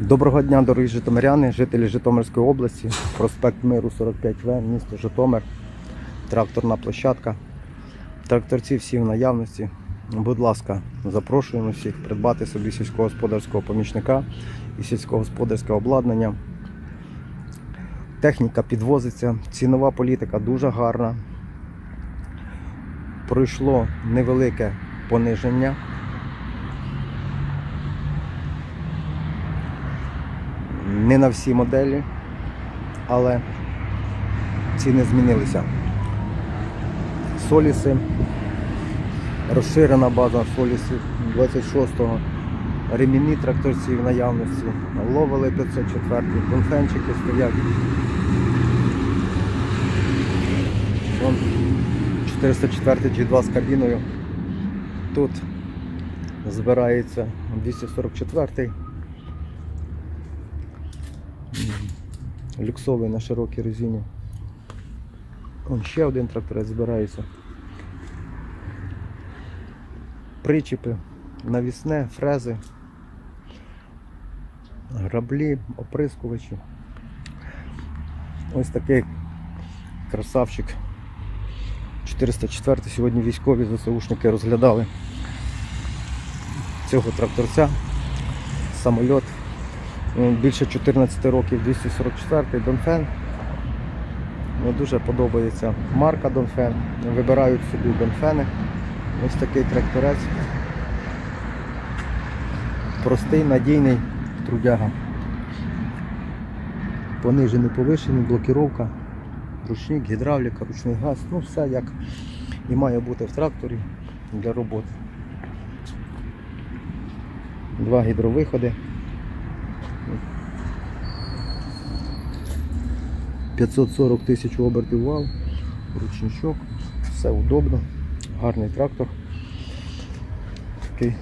Доброго дня, дорогі житомиряни, жителі Житомирської області, проспект Миру 45В, місто Житомир, тракторна площадка. Тракторці всі в наявності. Будь ласка, запрошуємо всіх придбати собі сільськогосподарського помічника і сільськогосподарське обладнання. Техніка підвозиться, цінова політика дуже гарна. Пройшло невелике пониження. Не на всі моделі, але ціни змінилися. Соліси, розширена база солісів 26-го, ремінні тракторці в наявності, ловили 504, конфенчики стоять. Вон 404 G2 з кабіною. Тут збирається 244 люксовий на широкій резині. Вон ще один тракторець збирається. Причіпи, навісне, фрези, граблі, оприскувачі. Ось такий красавчик. 404 сьогодні військові ЗСУшники розглядали цього тракторця, самольот. Він Більше 14 років 244 Донфен. Мені дуже подобається марка Донфен. Вибирають собі Донфени. Ось такий тракторець. Простий, надійний трудяга. Понижений, повишений, блокіровка, ручник, гідравліка, ручний газ. Ну все як і має бути в тракторі для роботи. Два гідровиходи. 540 тисяч обертів вал, ручничок, все удобно, гарний трактор. Такий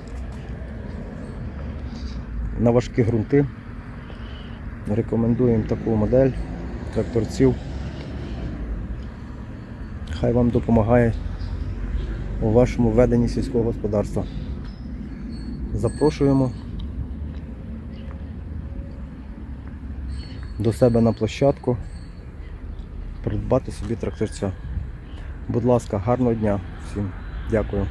на важкі ґрунти. Рекомендуємо таку модель тракторців. Хай вам допомагає у вашому веденні сільського господарства. Запрошуємо до себе на площадку придбати собі тракторця. Будь ласка, гарного дня всім. Дякую.